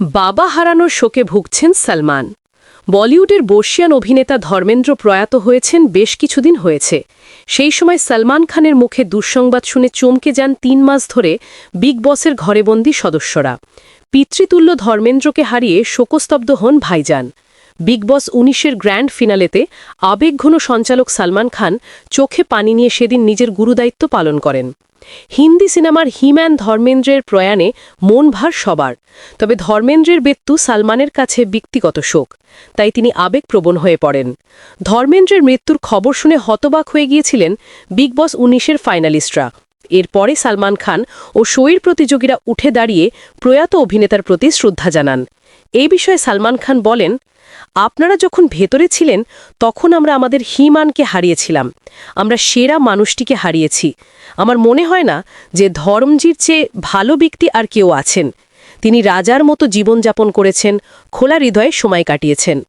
বাবা হারানোর শোকে ভুগছেন সালমান। বলিউডের বর্ষিয়ান অভিনেতা ধর্মেন্দ্র প্রয়াত হয়েছেন বেশ কিছুদিন হয়েছে। সেই সময় সালমান খানের মুখে দুঃসংবাদ শুনে চমকে যান তিন মাস ধরে বিগ বসের ঘরেবন্দি সদস্যরা। পিতৃতুল্য ধর্মেন্দ্রকে হারিয়ে শোকস্তব্ধ হন ভাইজান। বিগ বস উনিশের গ্র্যান্ড ফিনালেতে আবেগঘন সঞ্চালক সালমান খান চোখে পানি নিয়ে সেদিন নিজের গুরুদায়িত্ব পালন করেন। হিন্দি সিনেমার হিম্যান ধর্মেন্দ্রের প্রয়াণে মন ভার সবার। তবে ধর্মেন্দ্রের মৃত্যু সালমানের কাছে ব্যক্তিগত শোক, তাই তিনি আবেগপ্রবণ হয়ে পড়েন। ধর্মেন্দ্রের মৃত্যুর খবর শুনে হতবাক হয়ে গিয়েছিলেন বিগ বস উনিশের ফাইনালিস্টরা। এরপরে সালমান খান ও শোয়ের প্রতিযোগীরা উঠে দাঁড়িয়ে প্রয়াত অভিনেতার প্রতি শ্রদ্ধা জানান। এই বিষয়ে সালমান খান বলেন, আপনারা যখন ভেতরে ছিলেন, তখন আমরা আমাদের হিমানকে হারিয়েছিলাম। আমরা সেরা মানুষটিকে হারিয়েছি। আমার মনে হয় না যে ধর্মজির চেয়ে ভালো ব্যক্তি আর কেউ আছেন। তিনি রাজার মতো জীবনযাপন করেছেন, খোলা হৃদয়ে সময় কাটিয়েছেন।